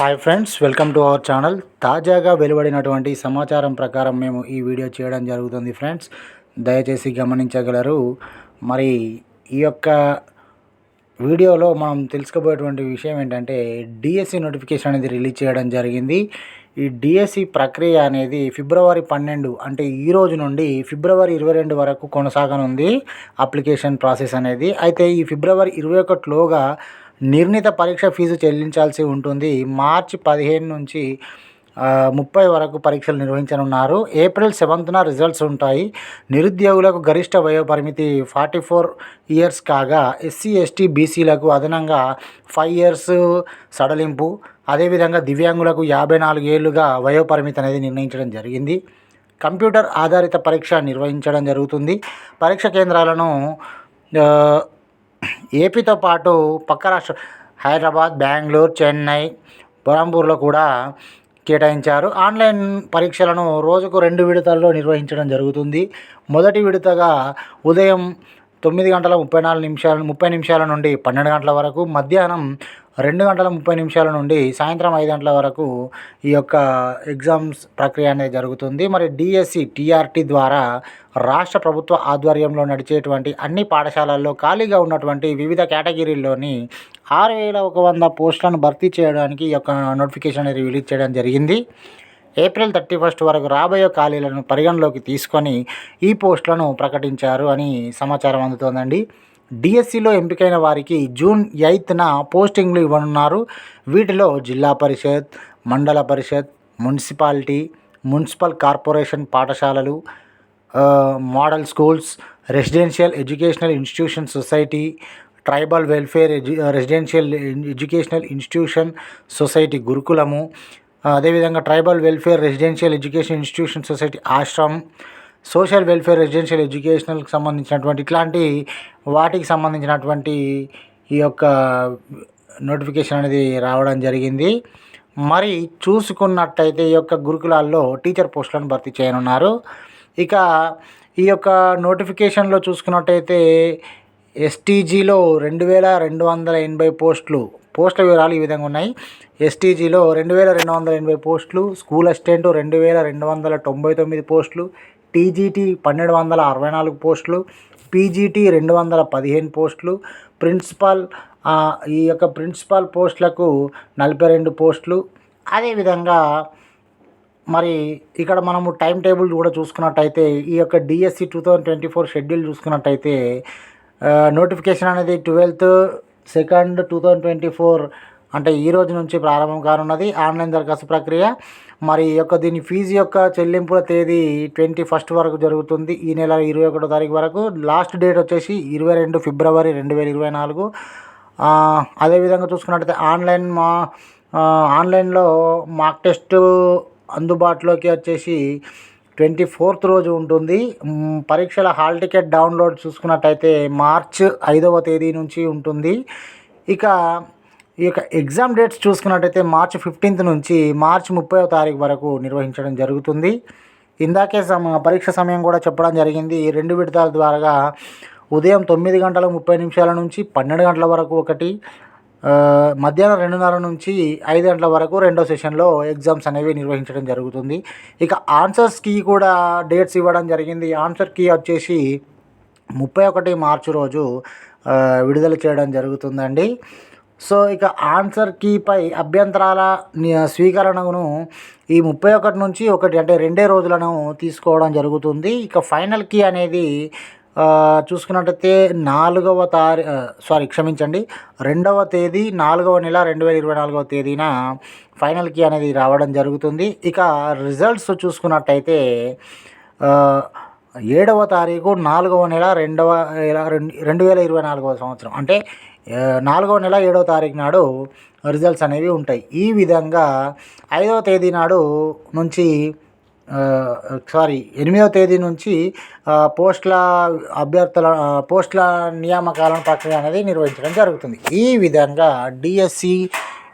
Hi friends welcome to our channel తాజాగా వెలువడినటువంటి సమాచారం ప్రకారం మేము ఈ వీడియో చేయడం జరుగుతుంది ఫ్రెండ్స్ దయచేసి గమనించగలరు. మరి ఈ యొక్క వీడియోలో మనం తెలుసుకోబోయేటువంటి విషయం ఏంటంటే డిఎస్సి నోటిఫికేషన్ అనేది రిలీజ్ చేయడం జరిగింది. ఈ డిఎస్సి ప్రక్రియ అనేది ఫిబ్రవరి పన్నెండు అంటే ఈ రోజు నుండి ఫిబ్రవరి ఇరవై రెండు వరకు కొనసాగనుంది. అప్లికేషన్ ప్రాసెస్ అనేది అయితే ఈ ఫిబ్రవరి ఇరవై ఒకటిలోగా నిర్ణీత పరీక్ష ఫీజు చెల్లించాల్సి ఉంటుంది. మార్చి పదిహేను నుంచి ముప్పై వరకు పరీక్షలు నిర్వహించనున్నారు. ఏప్రిల్ సెవెంత్న రిజల్ట్స్ ఉంటాయి. నిరుద్యోగులకు గరిష్ట వయో పరిమితి ఫార్టీ ఫోర్ ఇయర్స్ కాగా ఎస్సీ ఎస్టీ బీసీలకు అదనంగా ఫైవ్ ఇయర్స్ సడలింపు. అదేవిధంగా దివ్యాంగులకు యాభై నాలుగు ఏళ్ళుగా వయోపరిమితి అనేది నిర్ణయించడం జరిగింది. కంప్యూటర్ ఆధారిత పరీక్ష నిర్వహించడం జరుగుతుంది. పరీక్ష కేంద్రాలను ఏపీతో పాటు పక్క రాష్ట్ర హైదరాబాద్ బెంగళూరు చెన్నై బరంపూర్లో కూడా కేటాయించారు. ఆన్లైన్ పరీక్షలను రోజుకు రెండు విడతల్లో నిర్వహించడం జరుగుతుంది. మొదటి విడతగా ఉదయం తొమ్మిది గంటల ముప్పై నాలుగు నిమిషాల ముప్పై నిమిషాల నుండి పన్నెండు గంటల వరకు మధ్యాహ్నం రెండు గంటల ముప్పై నిమిషాల నుండి సాయంత్రం ఐదు గంటల వరకు ఈ యొక్క ఎగ్జామ్స్ ప్రక్రియ అనేది జరుగుతుంది. మరి డిఎస్సి టీఆర్టీ ద్వారా రాష్ట్ర ప్రభుత్వ ఆధ్వర్యంలో నడిచేటువంటి అన్ని పాఠశాలల్లో ఖాళీగా ఉన్నటువంటి వివిధ కేటగిరీల్లోని ఆరు వేల ఒక వంద పోస్టులను భర్తీ చేయడానికి ఈ యొక్క నోటిఫికేషన్ అనేది రిలీజ్ చేయడం జరిగింది. ఏప్రిల్ థర్టీ ఫస్ట్ వరకు రాబోయే ఖాళీలను పరిగణలోకి తీసుకొని ఈ పోస్టులను ప్రకటించారు అని సమాచారం అందుతోందండి. డిఎస్సిలో ఎంపికైన వారికి జూన్ ఎయిత్న పోస్టింగ్లు ఇవ్వనున్నారు. వీటిలో Zilla Parishad Mandal Parishad municipality municipal corporation పాఠశాలలు model schools residential educational institution society tribal welfare edu residential educational institution society గురుకులము అదేవిధంగా tribal welfare residential education institution society ashram social welfare residential ఎడ్యుకేషనల్కి సంబంధించినటువంటి ఇట్లాంటి వాటికి సంబంధించినటువంటి ఈ యొక్క నోటిఫికేషన్ అనేది రావడం జరిగింది. మరి చూసుకున్నట్టయితే ఈ యొక్క గురుకులాల్లో టీచర్ పోస్టులను భర్తీ చేయనున్నారు. ఇక ఈ యొక్క నోటిఫికేషన్లో చూసుకున్నట్టయితే ఎస్టీజీలో రెండు వేల రెండు వందల ఎనభై పోస్టులు పోస్టుల వివరాలు ఈ విధంగా ఉన్నాయి. ఎస్టీజీలో రెండు వేల రెండు వందల ఎనభై పోస్టులు స్కూల్ అసిస్టెంట్ రెండు వేల రెండు వందల తొంభై తొమ్మిది పోస్టులు టీజీటీ పన్నెండు వందల అరవై నాలుగు పోస్టులు పీజీటీ రెండు వందల పదిహేను పోస్టులు ప్రిన్సిపాల్ ఈ యొక్క ప్రిన్సిపాల్ పోస్టులకు నలభై రెండు పోస్టులు. అదేవిధంగా మరి ఇక్కడ మనము టైం టేబుల్ కూడా చూసుకున్నట్టయితే ఈ యొక్క DSC two thousand twenty four schedule చూసుకున్నట్టయితే నోటిఫికేషన్ అనేది twelfth second two thousand twenty four అంటే ఈ రోజు నుంచి ప్రారంభం కానున్నది ఆన్లైన్ దరఖాస్తు ప్రక్రియ. మరి ఈ యొక్క దీని ఫీజు యొక్క చెల్లింపుల తేదీ ట్వంటీ ఫస్ట్ వరకు జరుగుతుంది. ఈ నెల ఇరవై ఒకటో తారీఖు వరకు. లాస్ట్ డేట్ వచ్చేసి ఇరవై రెండు ఫిబ్రవరి రెండు వేల ఇరవై నాలుగు. అదేవిధంగా చూసుకున్నట్టయితే ఆన్లైన్ మా ఆన్లైన్లో మాక్ టెస్ట్ అందుబాటులోకి వచ్చేసి ట్వంటీ ఫోర్త్ రోజు ఉంటుంది. పరీక్షల హాల్ టికెట్ డౌన్లోడ్ చూసుకున్నట్టయితే మార్చ్ ఐదవ తేదీ నుంచి ఉంటుంది. ఇక ఈ యొక్క ఎగ్జామ్ డేట్స్ చూసుకున్నట్టయితే మార్చ్ ఫిఫ్టీన్త్ నుంచి మార్చ్ ముప్పై తారీఖు వరకు నిర్వహించడం జరుగుతుంది. ఇందాకే సమ పరీక్ష సమయం కూడా చెప్పడం జరిగింది. ఈ రెండు విడతల ద్వారా ఉదయం తొమ్మిది గంటల ముప్పై నిమిషాల నుంచి పన్నెండు గంటల వరకు ఒకటి మధ్యాహ్నం రెండున్నర నుంచి ఐదు గంటల వరకు రెండో సెషన్లో ఎగ్జామ్స్ అనేవి నిర్వహించడం జరుగుతుంది. ఇక ఆన్సర్స్ కీ కూడా డేట్స్ ఇవ్వడం జరిగింది. ఆన్సర్ కీ వచ్చేసి ముప్పై ఒకటి మార్చి రోజు విడుదల చేయడం జరుగుతుందండి. సో ఇక ఆన్సర్ కీపై అభ్యంతరాల స్వీకరణను ఈ ముప్పై ఒకటి నుంచి ఒకటి అంటే రెండే రోజులను తీసుకోవడం జరుగుతుంది. ఇక ఫైనల్ కీ అనేది చూసుకున్నట్టయితే నాలుగవ తారీ సారీ క్షమించండి రెండవ తేదీ నాలుగవ నెల రెండు వేల ఇరవై నాలుగవ తేదీన ఫైనల్ కీ అనేది రావడం జరుగుతుంది. ఇక రిజల్ట్స్ చూసుకున్నట్టయితే ఏడవ తారీఖు నాలుగవ నెల రెండవ రెండు రెండు వేల ఇరవై నాలుగవ సంవత్సరం. అంటే నాలుగో నెల ఏడవ తారీఖు నాడు రిజల్ట్స్ అనేవి ఉంటాయి. ఈ విధంగా ఐదో తేదీ నాడు నుంచి సారీ ఎనిమిదవ తేదీ నుంచి పోస్టుల అభ్యర్థుల పోస్టుల నియామకాలను ప్రక్రియ అనేది నిర్వహించడం జరుగుతుంది. ఈ విధంగా DSC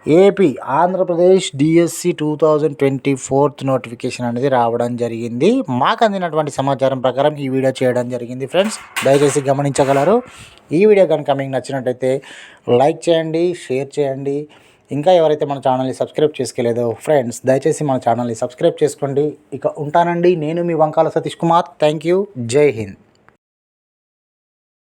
AP Andhra Pradesh DSC two thousand twenty fourth notification అనేది రావడం జరిగింది. మాకు అందినటువంటి సమాచారం ప్రకారం ఈ వీడియో చేయడం జరిగింది ఫ్రెండ్స్. దయచేసి గమనించగలరు. ఈ వీడియో కనుక మీకు నచ్చినట్టయితే లైక్ చేయండి షేర్ చేయండి. ఇంకా ఎవరైతే మన ఛానల్ని సబ్స్క్రైబ్ చేసుకోలేదో ఫ్రెండ్స్ దయచేసి మన ఛానల్ని సబ్స్క్రైబ్ చేసుకోండి. ఇక ఉంటానండి. నేను మీ వంకాల సతీష్ కుమార్. Thank you. జై హింద్.